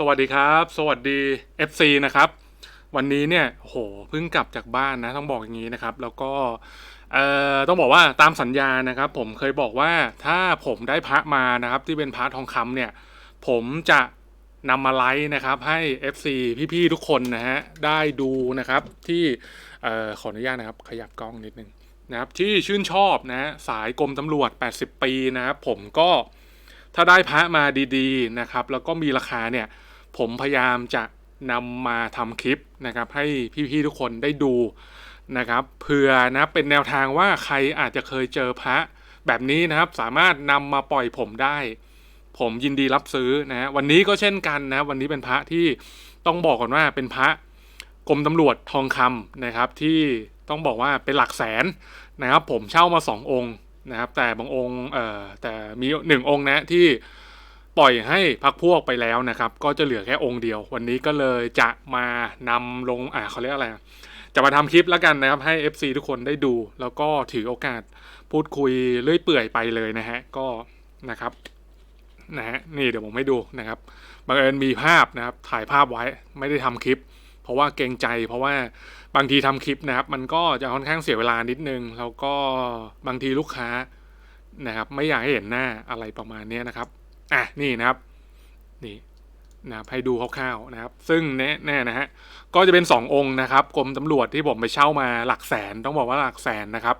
สวัสดีครับ สวัสดี FC นะครับ วันนี้เนี่ยโหเพิ่งกลับจากบ้านนะต้องบอกอย่างนี้นะครับ แล้วก็เอ่อต้องบอกว่าตามสัญญานะครับ ผมเคยบอกว่าถ้าผมได้พระมานะครับ ที่เป็นพระทองคำเนี่ย ผมจะนำมาไลฟ์นะครับให้ FC พี่ๆทุกคนนะฮะได้ดูนะครับที่เอ่อขออนุญาตนะครับ ขยับกล้องนิดนึงนะครับที่ชื่นชอบนะฮะสายกรมตำรวจ 80 ปีนะครับผมก็ถ้าได้พระมาดีๆนะครับ แล้วก็มีราคาเนี่ย ผมพยายามจะนำมาทำคลิปนะครับให้พี่ๆทุกคนได้ดูนะครับเผื่อนะเป็นแนวทางว่าใครอาจจะเคยเจอพระแบบนี้นะครับสามารถนำมาปล่อยผมได้ ผมยินดีรับซื้อนะฮะวันนี้ก็เช่นกันนะวันนี้เป็นพระที่ต้องบอกก่อนว่าเป็นพระกรมตำรวจทองคำนะครับที่ต้องบอกว่าเป็นหลักแสนนะครับผมเช่ามาสององค์นะครับแต่บางองค์เอ่อแต่มีหนึ่งองค์นะที่ ปล่อยให้พักพวกไปแล้วนะครับ ก็จะเหลือแค่องค์เดียว วันนี้ก็เลยจะมานำลงอ่าเขาเรียกอะไร จะมาทำคลิปแล้วกันนะครับ ให้ FC ทุกคนได้ดู แล้วก็ถือโอกาสพูดคุยเลื่อยเปื่อยไปเลยนะฮะ ก็นะครับนะฮะนี่เดี๋ยวผมให้ดูนะครับบังเอิญมีภาพนะครับ ถ่ายภาพไว้ไม่ได้ทำคลิป เพราะว่าเกรงใจ เพราะว่าบางทีทำคลิปนะครับ มันก็จะค่อนข้างเสียเวลานิดนึง แล้วก็บางทีลูกค้านะครับ ไม่อยากให้เห็นหน้าอะไรประมาณนี้นะครับ อะนี่นะครับนี่นะครับให้ดูคร่าวๆนะครับ ซึ่งแน่แน่นะฮะก็จะเป็น 2 องค์นะครับกรมตำรวจที่ผมไปเช่ามาหลักแสนต้องบอกว่าหลักแสนนะครับ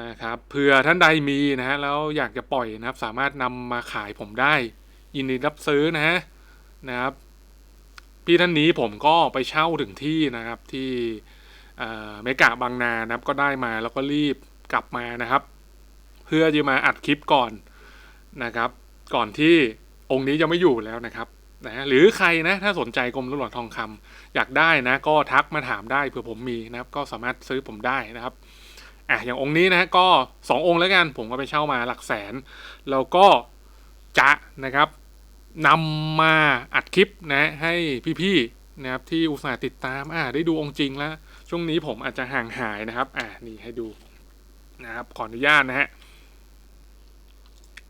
นะครับเผื่อท่านใดมีนะฮะแล้วอยากจะปล่อยนะครับ สามารถนำมาขายผมได้ ยินดีรับซื้อนะฮะนะครับ พี่ท่านนี้ผมก็ไปเช่าถึงที่นะครับที่เอ่อเมกะบางนานะครับ ก็ได้มาแล้วก็รีบกลับมานะครับ เพื่อจะมาอัดคลิปก่อนนะครับ ก่อนที่องค์นี้จะไม่อยู่แล้วนะครับนะหรือใครนะถ้าสนใจกรมตำรวจทองคำอยากได้นะ ก็ทักมาถามได้เผื่อผมมีนะครับ ก็สามารถซื้อผมได้นะครับอะอย่างองค์นี้นะก็สององค์แล้วกันผมก็ไปเช่ามาหลักแสน แล้วก็จะนะครับนำมาอัดคลิปนะให้พี่ๆนะครับที่อุตส่าห์ติดตามอ่าได้ดูองค์จริงแล้ว ช่วงนี้ผมอาจจะห่างหายนะครับอ่านี่ให้ดูนะครับขออนุญาตนะฮะ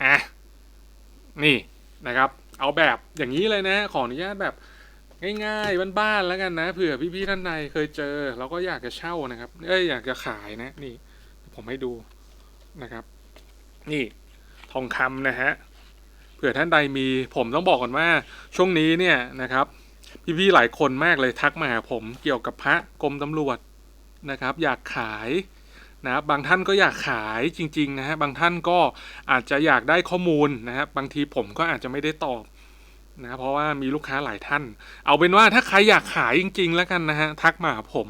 อะ นี่นะครับ เอาแบบอย่างนี้เลยนะ ขออนุญาตแบบง่ายๆบ้านๆแล้วกันนะเผื่อพี่ๆท่านใดเคยเจอ แล้วก็อยากจะเช่านะครับ เอ้ยอยากจะขายนะ นี่ ผมให้ดูนะครับ นี่ทองคำนะฮะเผื่อท่านใดมีผมต้องบอกก่อนว่าช่วงนี้เนี่ยนะครับ พี่ๆหลายคนมากเลยทักมาหาผมเกี่ยวกับพระกรมตำรวจนะครับ อยากขาย นะครับบางท่านก็อยากขายจริงๆนะฮะบางท่านก็อาจจะอยากได้ข้อมูลนะครับบางทีผมก็อาจจะไม่ได้ตอบนะเพราะว่ามีลูกค้าหลายท่าน เอาเป็นว่าถ้าใครอยากขายจริง ๆ แล้วกันนะฮะทักมาผม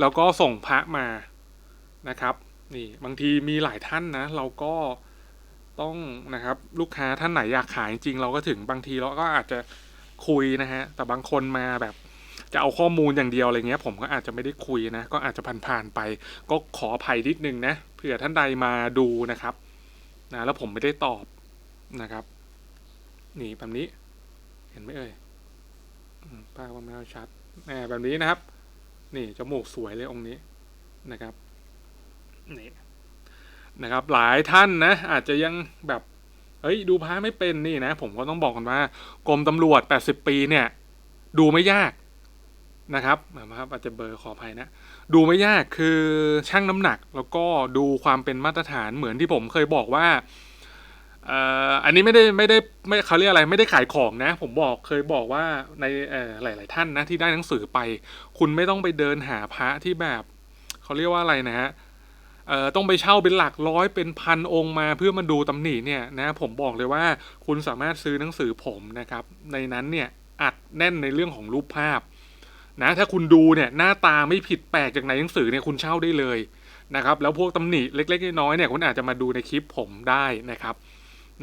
แล้วก็ส่งพระมานะครับนี่บางทีมีหลายท่านนะ เราก็ต้องนะครับลูกค้าท่านไหนอยากขายจริง เราก็ถึงบางทีเราก็อาจจะคุยนะฮะแต่บางคนมาแบบ จะเอาข้อมูลอย่างเดียวอะไรเงี้ย ผมก็อาจจะไม่ได้คุยนะ ก็อาจจะผ่านๆไป ก็ขออภัยนิดนึงนะเผื่อท่านใดมาดูนะครับนะแล้วผมไม่ได้ตอบนะครับ นี่แบบนี้ เห็นไหมเอ่ยอืมภาพว่าไม่ชัดแหมแบบนี้นะครับ นี่จมูกสวยเลยองค์นี้นะครับนี่นะครับหลายท่านนะ อาจจะยังแบบเฮ้ยดูพระไม่เป็นนี่นะ ผมก็ต้องบอกกันว่ากรมตำรวจ 80 ปีเนี่ย ดูไม่ยาก นะครับนะครับอาจจะเบอร์ขออภัยนะ ดูไม่ยากคือชั่งน้ำหนักแล้วก็ดูความเป็นมาตรฐานเหมือนที่ผมเคยบอกว่าอันนี้ไม่ได้ไม่ได้ไม่เขาเรียกอะไรไม่ได้ขายของนะ ผมบอกเคยบอกว่าในหลาย ๆ ท่านนะที่ได้หนังสือไป คุณไม่ต้องไปเดินหาพระที่แบบเขาเรียกว่าอะไรนะฮะต้องไปเช่าเป็นหลักร้อยเป็นพันองค์มาเพื่อมาดูตำหนิเนี่ยนะผมบอกเลยว่าคุณสามารถซื้อหนังสือผมนะครับ ในนั้นเนี่ยอัดแน่นในเรื่องของรูปภาพ นะถ้าคุณดูเนี่ยหน้าตาไม่ผิดแปลกจากในหนังสือเนี่ยคุณเช่าได้เลยนะครับแล้วพวกตำหนิเล็กๆน้อยๆเนี่ยคุณอาจจะมาดูในคลิปผมได้นะครับ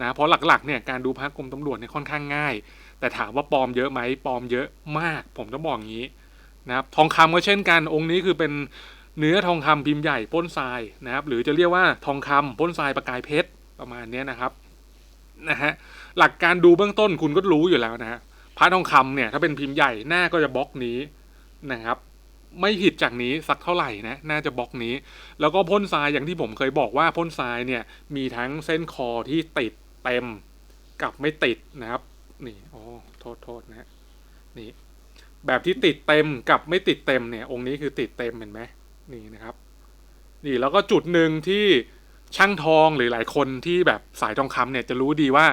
นะเพราะหลักๆเนี่ยการดูพระกรมตำรวจเนี่ยค่อนข้างง่าย แต่ถามว่าปลอมเยอะไหมปลอมเยอะมาก ผมต้องบอกอย่างนี้นะครับทองคำก็เช่นกันองค์นี้คือเป็นเนื้อทองคำพิมพ์ใหญ่ป้นทรายนะครับหรือจะเรียกว่าทองคำป้นทรายประกายเพชรประมาณนี้นะครับนะฮะหลักการดูเบื้องต้นคุณก็รู้อยู่แล้วนะฮะพระทองคำเนี่ยถ้าเป็นพิมพ์ใหญ่หน้าก็จะบล็อกนี้ นะครับ ไม่ผิดจากนี้สักเท่าไหร่นะน่าจะบล็อกนี้ แล้วก็พ่นทรายอย่างที่ผมเคยบอกว่าพ่นทรายเนี่ยมีทั้งเส้นคอที่ติดเต็มกับไม่ติดนะครับ นี่อ๋อโทษโทษนะนี่ แบบที่ติดเต็มกับไม่ติดเต็มเนี่ย องค์นี้คือติดเต็มเห็นไหมนี่นะครับ นี่แล้วก็จุดหนึ่งที่ช่างทองหรือหลายคนที่แบบสายทองคำเนี่ยจะรู้ดีว่า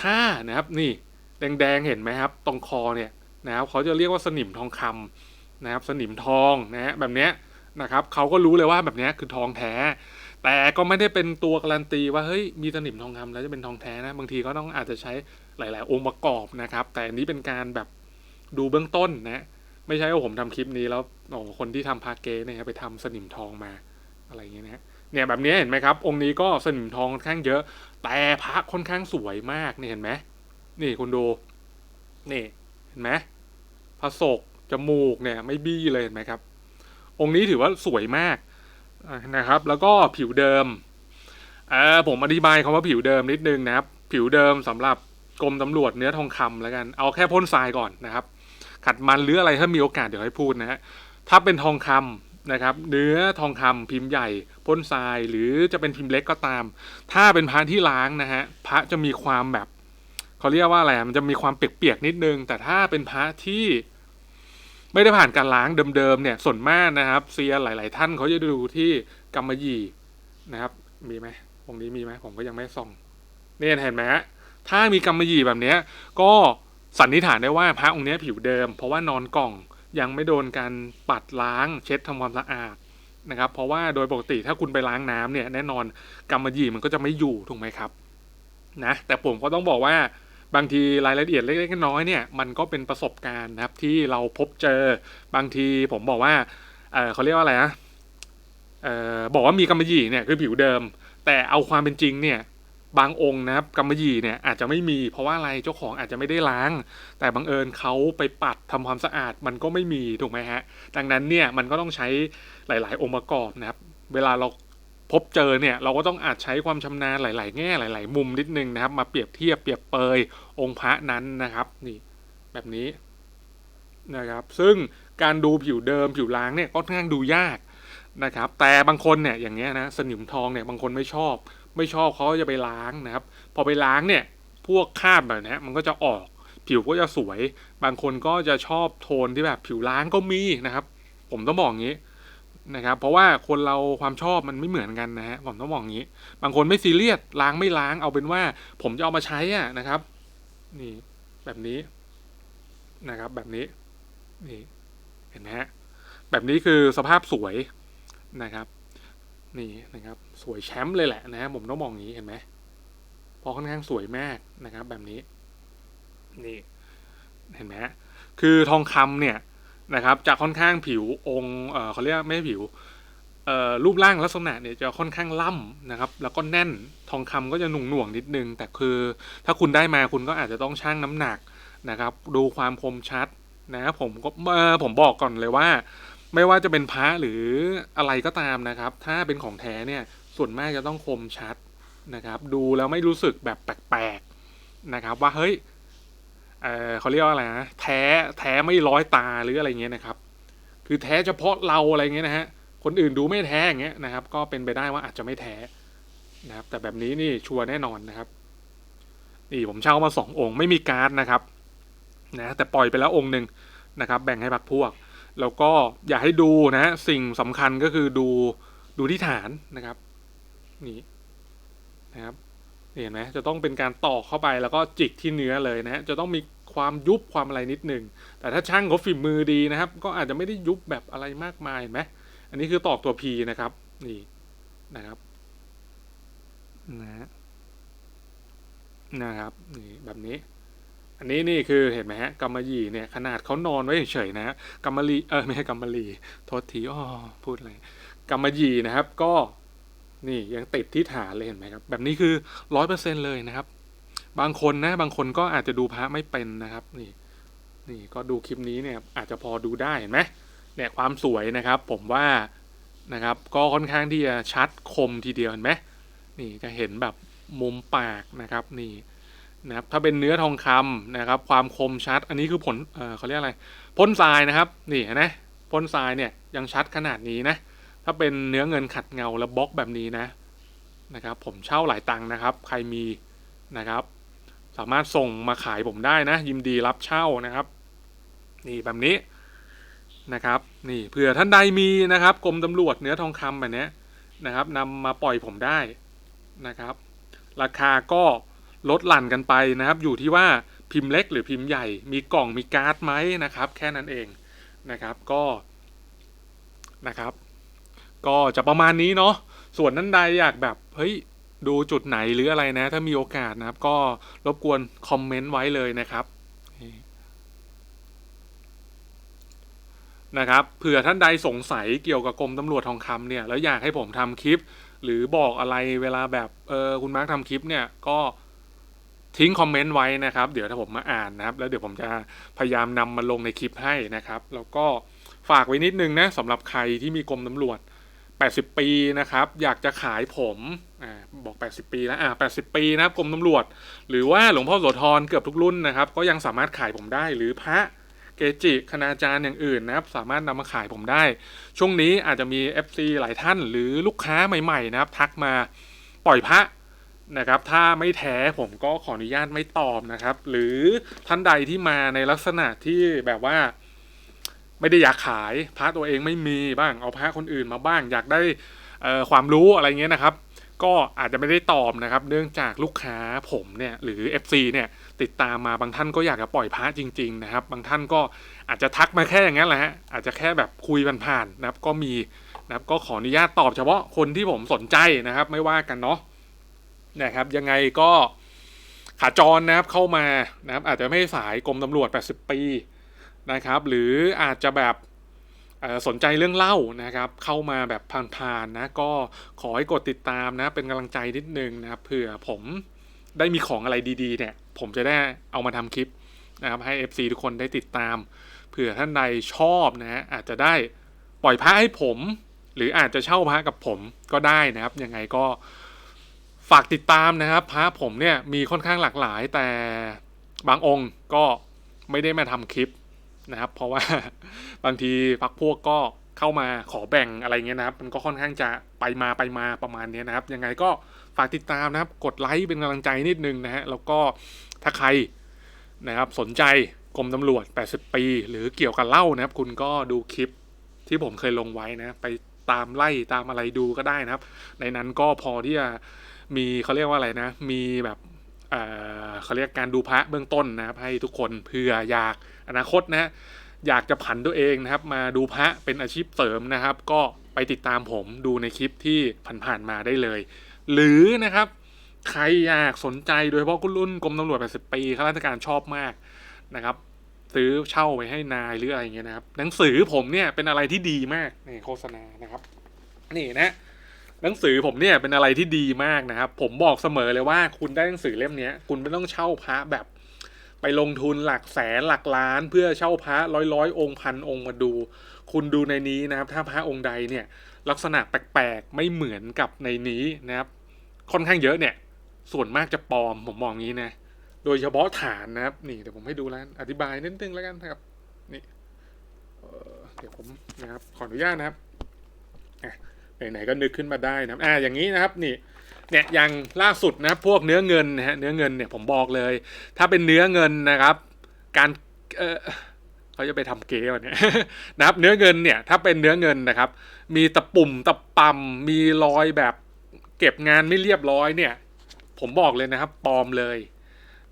ถ้านะครับนี่แดงๆเห็นไหมครับ ตรงคอเนี่ยนะครับเขาจะเรียกว่าสนิมทองคำ นะครับสนิมทองนะฮะแบบเนี้ยนะครับเขาก็รู้เลยว่าแบบเนี้ยคือทองแท้ แต่ก็ไม่ได้เป็นตัวการันตีว่าเฮ้ยมีสนิมทองคำแล้วจะเป็นทองแท้นะบางทีก็ต้องอาจจะใช้หลาย ๆ องค์ประกอบนะครับ แต่อันนี้เป็นการแบบดูเบื้องต้นนะไม่ใช่ว่าผมทำคลิปนี้แล้วโอ้คนที่ทำพาเกเนี่ยไปทำสนิมทองมาอะไรอย่างเงี้ยนะเนี่ยแบบนี้เห็นไหมครับ องค์นี้ก็สนิมทองค่อนข้างเยอะ แต่พระค่อนข้างสวยมากนี่เห็นไหมนี่คุณดูนี่เห็นไหมพระศก จมูกเนี่ยไม่บี้เลยเห็นไหมครับ องค์นี้ถือว่าสวยมากนะครับ แล้วก็ผิวเดิมเออผมอธิบายคำว่าผิวเดิมนิดนึงนะครับ ผิวเดิมสำหรับกรมตำรวจเนื้อทองคำแล้วกัน เอาแค่พ่นทรายก่อนนะครับ ขัดมันหรืออะไรถ้ามีโอกาสเดี๋ยวให้พูดนะฮะถ้าเป็นทองคำนะครับ เนื้อทองคำพิมพ์ใหญ่พ่นทรายหรือจะเป็นพิมพ์เล็กก็ตาม ถ้าเป็นพระที่ล้างนะฮะพระจะมีความแบบเขาเรียกว่าอะไรมันจะมีความเปียกๆนิดนึง แต่ถ้าเป็นพระที่ ไม่ได้ผ่านการล้างเดิมๆเนี่ยส่วนมากนะครับเซียหลาย ๆ ท่านเขาจะดูที่กำมะหยี่นะครับ มีไหมองนี้มีไหมผมก็ยังไม่ส่องเนี่ยเห็นไหมถ้ามีกำมะหยี่แบบเนี้ยก็สันนิษฐานได้ว่าพระองค์นี้ผิวเดิม เพราะว่านอนกล่องยังไม่โดนการปัดล้างเช็ดทำความสะอาดนะครับ เพราะว่าโดยปกติถ้าคุณไปล้างน้ำเนี่ยแน่นอนกำมะหยี่มันก็จะไม่อยู่ถูกไหมครับนะแต่ผมก็ต้องบอกว่า บางทีรายละเอียดเล็กๆน้อยๆเนี่ยมันก็เป็นประสบการณ์นะครับที่เราพบเจอบางทีผมบอกว่าเเขาเรียกว่าอะไรนะออบอกว่ามีกำมะหยี่เนี่ยคือผิวเดิม แต่เอาความเป็นจริงเนี่ยบางองค์นะครับกำมะหยี่เนี่ยอาจจะไม่มีเพราะว่าอะไรเจ้าของอาจจะไม่ได้ล้าง แต่บังเอิญเขาไปปัดทำความสะอาดมันก็ไม่มีถูกไหมฮะ ดังนั้นเนี่ยมันก็ต้องใช้หลาย ๆ องค์ประกอบนะครับ เวลาเรา พบเจอเนี่ยเราก็ต้องอาจใช้ความชำนาญหลาย ๆ แง่หลาย ๆ มุมนิดนึงนะครับ มาเปรียบเทียบเปรียบเปยองค์พระนั้นนะครับนี่แบบนี้นะครับ ซึ่งการดูผิวเดิมผิวล้างเนี่ยก็ค่อนข้างดูยากนะครับ แต่บางคนเนี่ยอย่างเงี้ยนะสนิมทองเนี่ยบางคนไม่ชอบ ไม่ชอบเขาจะไปล้างนะครับ พอไปล้างเนี่ยพวกคราบแบบนี้มันก็จะออกผิวก็จะสวย บางคนก็จะชอบโทนที่แบบผิวล้างก็มีนะครับ ผมต้องบอกงี้ นะครับเพราะว่าคนเราความชอบมันไม่เหมือนกันนะฮะผมต้องบอกงี้ บางคนไม่ซีเรียสล้างไม่ล้างเอาเป็นว่า ผมจะเอามาใช้อะนะครับ นี่แบบนี้นะครับ แบบนี้นี่เห็นไหมฮะแบบนี้คือสภาพสวยนะครับ นี่นะครับ สวยแชมป์เลยแหละนะผมต้องมองอย่างนี้เห็นไหมพอค่อนข้างสวยมากนะครับ แบบนี้ นี่เห็นไหมฮะคือทองคำเนี่ย นะครับจะค่อนข้างผิวองค์เออเขาเรียกไม่ผิวเออรูปร่างลักษณะเนี่ยจะค่อนข้างล่ำนะครับ แล้วก็แน่นทองคำก็จะหนุ่งหน่วงนิดนึง แต่คือถ้าคุณได้มาคุณก็อาจจะต้องชั่งน้ำหนักนะครับ ดูความคมชัดนะผมก็เออผมบอกก่อนเลยว่า ไม่ว่าจะเป็นพระหรืออะไรก็ตามนะครับ ถ้าเป็นของแท้เนี่ยส่วนมากจะต้องคมชัดนะครับ ดูแล้วไม่รู้สึกแบบแปลกๆนะครับ ว่าเฮ้ย เออเขาเรียกว่าอะไรนะแท้แท้ไม่ร้อยตาหรืออะไรเงี้ยนะครับ คือแท้เฉพาะเราอะไรเงี้ยนะฮะคนอื่นดูไม่แท้อย่างเงี้ยนะครับ ก็เป็นไปได้ว่าอาจจะไม่แท้นะครับ แต่แบบนี้นี่ชัวร์แน่นอนนะครับนี่ผมเช่ามาสององค์ไม่มีการ์ดนะครับนะแต่ปล่อยไปแล้วองค์หนึ่งนะครับ แบ่งให้พักพวก แล้วก็อยากให้ดูนะ สิ่งสำคัญก็คือดูดูที่ฐานนะครับ นี่นะครับ เห็นไหมจะต้องเป็นการตอกเข้าไปแล้วก็จิกที่เนื้อเลยนะฮะจะต้องมีความยุบความอะไรนิดหนึ่งแต่ถ้าช่างเขาฝีมือดีนะครับ ก็อาจจะไม่ได้ยุบแบบอะไรมากมายเห็นไหมอันนี้คือตอกตัว P นะครับนี่นะครับนะนะครับนี่แบบนี้ อันนี้นี่คือเห็นไหมฮะกำมะหยี่เนี่ยขนาดเขานอนไว้เฉยๆนะกำมะลีเออไม่ใช่กำมะลีโทษทีอ๋อพูดอะไรกำมะหยี่นะครับ ก็ นี่ยังติดที่ฐานเลยเห็นไหมครับ แบบนี้คือร้อยเปอร์เซ็นเลยนะครับ บางคนนะ บางคนก็อาจจะดูพระไม่เป็นนะครับ นี่ นี่ก็ดูคลิปนี้เนี่ย อาจจะพอดูได้เห็นไหมเนี่ยความสวยนะครับ ผมว่านะครับ ก็ค่อนข้างที่จะชัดคมทีเดียวเห็นไหมนี่จะเห็นแบบมุมปากนะครับ นี่นะครับถ้าเป็นเนื้อทองคำนะครับ ความคมชัด อันนี้คือผลเออเขาเรียกอะไร พ่นทรายนะครับ นี่เห็นไหมพ่นทรายเนี่ยยังชัดขนาดนี้นะ ถ้าเป็นเนื้อเงินขัดเงาแล้วบล็อกแบบนี้นะนะครับ ผมเช่าหลายตังค์นะครับ ใครมีนะครับ สามารถส่งมาขายผมได้นะ ยินดีรับเช่านะครับ นี่แบบนี้นะครับ นี่เผื่อท่านใดมีนะครับกรมตำรวจเนื้อทองคำแบบนี้นะครับนำมาปล่อยผมได้นะครับ ราคาก็ลดหลั่นกันไปนะครับ อยู่ที่ว่าพิมพ์เล็กหรือพิมพ์ใหญ่ มีกล่องมีการ์ดไหมนะครับ แค่นั้นเองนะครับก็นะครับ ก็จะประมาณนี้เนาะส่วนนั้นใดอยากแบบเฮ้ยดูจุดไหนหรืออะไรนะ ถ้ามีโอกาสนะครับ ก็รบกวนคอมเมนต์ไว้เลยนะครับนะครับเผื่อท่านใดสงสัยเกี่ยวกับกรมตำรวจทองคำเนี่ยแล้วอยากให้ผมทำคลิป หรือบอกอะไรเวลาแบบเออคุณมาร์คทำคลิปเนี่ยก็ทิ้งคอมเมนต์ไว้นะครับ เดี๋ยวถ้าผมมาอ่านนะครับ แล้วเดี๋ยวผมจะพยายามนำมาลงในคลิปให้นะครับ แล้วก็ฝากไว้นิดนึงนะสำหรับใครที่มีกรมตำรวจ 80 ปีนะครับ อยากจะขายผมอบอก 80 ปีแล้วอ่า80 ปีนะครับกรมตำรวจ หรือว่าหลวงพ่อโสธรเกือบทุกรุ่นนะครับ ก็ยังสามารถขายผมได้หรือพระเกจิคณาจารย์อย่างอื่นนะครับ สามารถนำมาขายผมได้ ช่วงนี้อาจจะมี FC หลายท่านหรือลูกค้าใหม่ๆนะครับ ทักมาปล่อยพระนะครับ ถ้าไม่แท้ผมก็ขออนุญาตไม่ตอบนะครับ หรือท่านใดที่มาในลักษณะที่แบบว่า ไม่ได้อยากขายพระตัวเองไม่มีบ้าง เอาพระคนอื่นมาบ้าง อยากได้ความรู้อะไรเงี้ยนะครับ ก็อาจจะไม่ได้ตอบนะครับ เนื่องจากลูกค้าผมเนี่ยหรือ FC เนี่ยติดตามมาบางท่านก็อยากจะปล่อยพระจริง ๆ นะครับ บางท่านก็อาจจะทักมาแค่อย่างนั้นแหละฮะอาจจะแค่แบบคุยผ่านๆนะครับ ก็มีนะครับก็ขออนุญาตตอบเฉพาะคนที่ผมสนใจนะครับ ไม่ว่ากันเนาะนะครับ ยังไงก็ขาจรนะครับเข้ามานะครับ อาจจะไม่สายกรมตำรวจ 80 ปี นะครับ หรืออาจจะแบบสนใจเรื่องเล่านะครับ เข้ามาแบบผ่านๆนะ ก็ขอให้กดติดตามนะ เป็นกำลังใจนิดนึงนะครับเผื่อผมได้มีของอะไรดีๆเนี่ย ผมจะได้เอามาทำคลิปนะครับ ให้ FC ทุกคนได้ติดตาม เผื่อท่านใดชอบนะฮะอาจจะได้ปล่อยพระให้ผม หรืออาจจะเช่าพระกับผมก็ได้นะครับ ยังไงก็ฝากติดตามนะครับ พระผมเนี่ยมีค่อนข้างหลากหลายแต่บางองค์ก็ไม่ได้มาทำคลิป นะครับ เพราะว่าบางทีพักพวกก็เข้ามาขอแบ่งอะไรเงี้ยนะครับ มันก็ค่อนข้างจะไปมาไปมาประมาณนี้นะครับ ยังไงก็ฝากติดตามนะครับ กดไลค์เป็นกำลังใจนิดนึงนะฮะ แล้วก็ถ้าใครนะครับสนใจกรมตำรวจ 80 ปี หรือเกี่ยวกับเล่านะครับ คุณก็ดูคลิปที่ผมเคยลงไว้นะ ไปตามไล่ตามอะไรดูก็ได้นะครับ ในนั้นก็พอที่จะมีเขาเรียกว่าอะไรนะ มีแบบ เขาเรียกการดูพระเบื้องต้นนะครับให้ทุกคนเผื่ออยากอนาคตนะอยากจะผันตัวเองนะครับ มาดูพระเป็นอาชีพเสริมนะครับ ก็ไปติดตามผมดูในคลิปที่ผ่านๆมาได้เลย หรือนะครับใครอยากสนใจโดยเฉพาะคุณรุ่นกรมตำรวจ 80 ปีข้าราชการชอบมากนะครับ ซื้อเช่าไปให้นายหรืออะไรเงี้ยนะครับ หนังสือผมเนี่ยเป็นอะไรที่ดีมากนี่โฆษณานะครับ นี่นะ หนังสือผมเนี่ยเป็นอะไรที่ดีมากนะครับ ผมบอกเสมอเลยว่าคุณได้หนังสือเล่มนี้คุณไม่ต้องเช่าพระแบบ ไปลงทุนหลักแสนหลักล้าน เพื่อเช่าพระร้อยร้อยองค์พันองค์มาดู คุณดูในนี้นะครับ ถ้าพระองค์ใดเนี่ยลักษณะแปลกๆไม่เหมือนกับในนี้นะครับ ค่อนข้างเยอะเนี่ย ส่วนมากจะปลอมผมมองงี้นะโดยเฉพาะฐานนะครับ นี่เดี๋ยวผมให้ดูแล้วกันอธิบายนิดนึงแล้วกันนะครับนี่เดี๋ยวผมนะครับขออนุญาตนะครับ ไหนๆก็นึกขึ้นมาได้นะครับอ่าอย่างนี้นะครับนี่เนี่ยอย่างล่าสุดนะครับพวกเนื้อเงินนะฮะเนื้อเงินเนี่ยผมบอกเลย ถ้าเป็นเนื้อเงินนะครับ การเออเขาจะไปทำเกวันเนี่ยนะครับเนื้อเงินเนี่ยถ้าเป็นเนื้อเงินนะครับ มีตะปุ่มตะปำมีรอยแบบเก็บงานไม่เรียบร้อยเนี่ย ผมบอกเลยนะครับปลอมเลย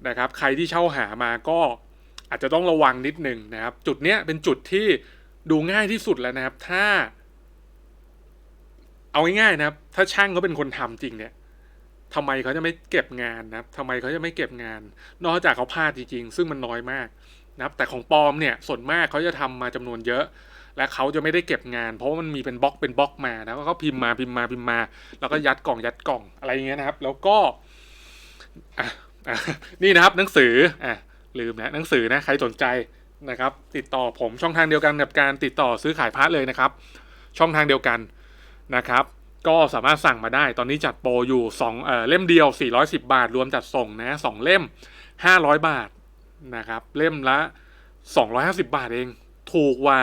นะครับ ใครที่เช่าหามาก็อาจจะต้องระวังนิดนึงนะครับ จุดเนี้ยเป็นจุดที่ดูง่ายที่สุดแล้วนะครับ ถ้า เอาง่ายๆนะครับ ถ้าช่างเขาเป็นคนทำจริงเนี่ยทำไมเขาจะไม่เก็บงานนะครับทำไมเขาจะไม่เก็บงาน นอกจากเขาพลาดจริงๆ ซึ่งมันน้อยมากนะครับ แต่ของปลอมเนี่ยส่วนมากเขาจะทำมาจำนวนเยอะ และเขาจะไม่ได้เก็บงาน เพราะว่ามันมีเป็นบล็อกเป็นบล็อกมานะก็เขาพิมพ์มาพิมพ์มาพิมพ์มา แล้วก็ยัดกล่องยัดกล่องอะไรอย่างเงี้ยนะครับ แล้วก็นี่นะครับหนังสืออะลืมนะหนังสือนะใครสนใจนะครับ ติดต่อผมช่องทางเดียวกันกับการติดต่อซื้อขายพระเลยนะครับ ช่องทางเดียวกัน นะครับก็สามารถสั่งมาได้ตอนนี้จัดโปรอยู่2เอ่อเล่มเดียว 410 บาท รวมจัดส่งนะสองเล่ม 500 บาทนะครับเล่มละ 250 บาทเอง ถูกกว่า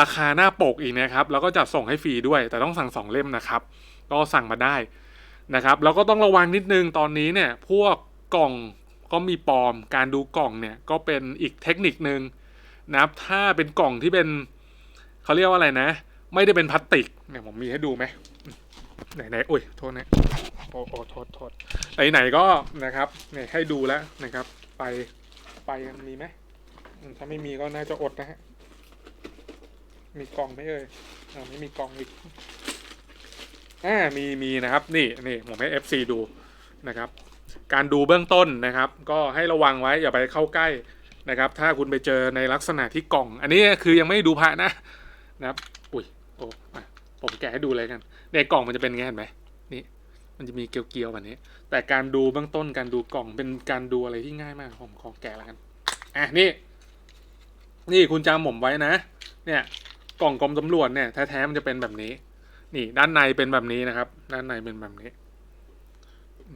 ราคาหน้าปกอีกนะครับแล้วก็จัดส่งให้ฟรีด้วย แต่ต้องสั่งสองเล่มนะครับ ก็สั่งมาได้นะครับแล้วก็ต้องระวังนิดนึงตอนนี้เนี่ยพวกกล่องก็มีปลอมการดูกล่องเนี่ยก็เป็นอีกเทคนิคนึงนะครับถ้าเป็นกล่องที่เป็นเขาเรียกว่าอะไรนะ ไม่ได้เป็นพลาสติกเนี่ยผมมีให้ดูไหมไหนไหนอุ้ยโทษนะโอ้โอ้โทษโทษไหนไหนๆก็นะครับเนี่ยให้ดูแล้วนะครับ ไปไปมีไหมอืมถ้าไม่มีก็น่าจะอดนะฮะมีกล่องไหมเอ่ยอ่าไม่มีกล่องอีกอ่ามีมีนะครับ นี่นี่ผมให้ FC ดูนะครับ การดูเบื้องต้นนะครับ ก็ให้ระวังไว้อย่าไปเข้าใกล้นะครับ ถ้าคุณไปเจอในลักษณะที่กล่อง อันนี้คือยังไม่ดูพระนะนะครับ อุ้ยโอ้ผมแกะให้ดูเลยกัน ในกล่องมันจะเป็นไงเห็นไหมนี่ มันจะมีเกลียวๆแบบนี้ แต่การดูเบื้องต้นการดูกล่องเป็นการดูอะไรที่ง่ายมากผมขอแกะแล้วกันอะนี่ นี่คุณจำผมไว้นะ เนี่ย กล่องกรมตำรวจเนี่ยแท้ๆมันจะเป็นแบบนี้ นี่ ด้านในเป็นแบบนี้นะครับ ด้านในเป็นแบบนี้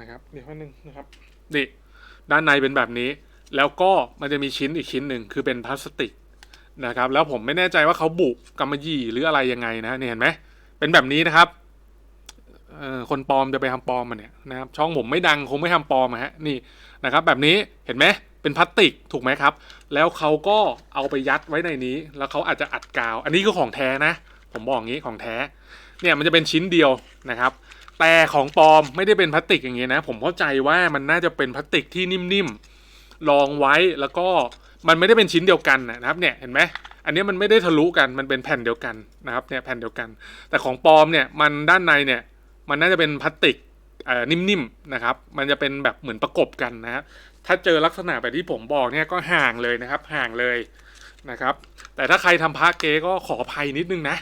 นะครับเดี๋ยวแป๊บนึงนะครับนี่ด้านในเป็นแบบนี้ แล้วก็มันจะมีชิ้นอีกชิ้นหนึ่งคือเป็นพลาสติก นะครับแล้วผมไม่แน่ใจว่าเขาบุกำมะหยี่หรืออะไรยังไงนะเนี่ยเห็นไหมเป็นแบบนี้นะครับคนปลอมจะไปทำปลอมมาเนี่ยนะครับช่องผมไม่ดังคงไม่ทำปลอมอะฮะนี่นะครับ แบบนี้เห็นไหมเป็นพลาสติกถูกไหมครับ แล้วเขาก็เอาไปยัดไว้ในนี้ แล้วเขาอาจจะอัดกาว อันนี้คือของแท้นะ ผมบอกงี้ของแท้เนี่ยมันจะเป็นชิ้นเดียวนะครับ แต่ของปลอมไม่ได้เป็นพลาสติกอย่างเงี้ยนะ ผมเข้าใจว่ามันน่าจะเป็นพลาสติกที่นิ่มๆรองไว้แล้วก็ มันไม่ได้เป็นชิ้นเดียวกันนะครับเนี่ยเห็นไหมอันนี้มันไม่ได้ทะลุกันมันเป็นแผ่นเดียวกันนะครับเนี่ยแผ่นเดียวกัน แต่ของปลอมเนี่ยมันด้านในเนี่ยมันน่าจะเป็นพลาสติกอ่อนิ่มๆนะครับ มันจะเป็นแบบเหมือนประกบกันนะฮะถ้าเจอลักษณะแบบที่ผมบอกเนี่ยก็ห่างเลยนะครับ ห่างเลยนะครับ แต่ถ้าใครทำพระเก๊ก็ขออภัยนิดนึงนะ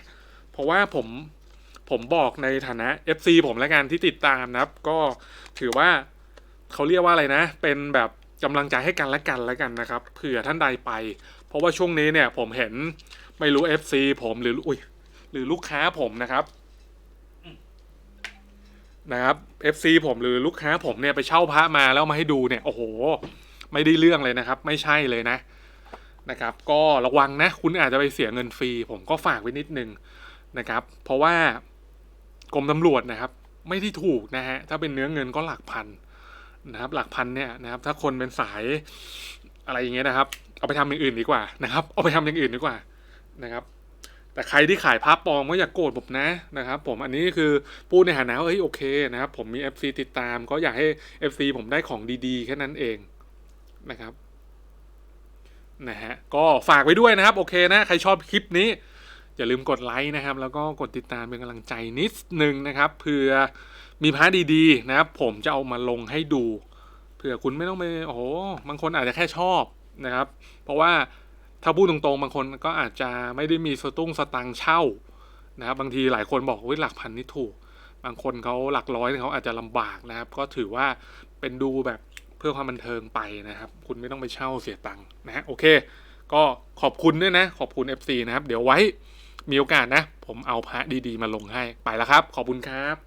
เพราะว่าผมผมบอกในฐานะ FC ผมแล้วกันที่ติดตามนะครับ ก็ถือว่าเขาเรียกว่าอะไรนะ เป็นแบบ กำลังใจให้กันและกันแล้วกันนะครับเผื่อท่านใดไป เพราะว่าช่วงนี้เนี่ยผมเห็นไม่รู้ FC ผมหรืออุ้ยหรือลูกค้าผมนะครับนะครับ FC ผมหรือลูกค้าผมเนี่ยไปเช่าพระมาแล้วมาให้ดูเนี่ยโอ้โห ไม่ได้เรื่องเลยนะครับ ไม่ใช่เลยนะนะครับ ก็ระวังนะ คุณอาจจะไปเสียเงินฟรี ผมก็ฝากไว้นิดนึงนะครับ เพราะว่ากรมตำรวจนะครับ ไม่ที่ถูกนะฮะถ้าเป็นเนื้อเงินก็หลักพัน นะครับหลักพันเนี่ยนะครับถ้าคนเป็นสายอะไรอย่างเงี้ยนะครับ เอาไปทำอย่างอื่นดีกว่านะครับ เอาไปทำอย่างอื่นดีกว่านะครับ แต่ใครที่ขายภาพปลอมก็อย่ากโกรธผมนะนะครับ ผมอันนี้คือพูดในฐานะว่าเฮ้ยโอเคนะครับ ผมมี FC ติดตาม ก็อยากให้ FC ผมได้ของดีๆแค่นั้นเองนะครับนะฮะก็ฝากไว้ด้วยนะครับ โอเคนะ ใครชอบคลิปนี้ อย่าลืมกดไลค์นะครับ แล้วก็กดติดตามเป็นกำลังใจนิดนึงนะครับเผื่อมีพาร์ทดีๆนะครับผมจะเอามาลงให้ดูเผื่อคุณไม่ต้องไปโอ้โหบางคนอาจจะแค่ชอบนะครับ เพราะว่าถ้าพูดตรงๆ บางคนก็อาจจะไม่ได้มีสตุ้งสตังเช่านะครับบางทีหลายคนบอกว่าหลักพันนี่ถูก บางคนเขาหลักร้อยเขาอาจจะลำบากนะครับ ก็ถือว่าเป็นดูแบบเพื่อความบันเทิงไปนะครับ คุณไม่ต้องไปเช่าเสียตังค์นะฮะโอเค ก็ขอบคุณด้วยนะ ขอบคุณ FC นะครับ เดี๋ยวไว้ มีโอกาสนะ ผมเอาพระดีๆ มาลงให้ไปแล้วครับ ขอบคุณครับ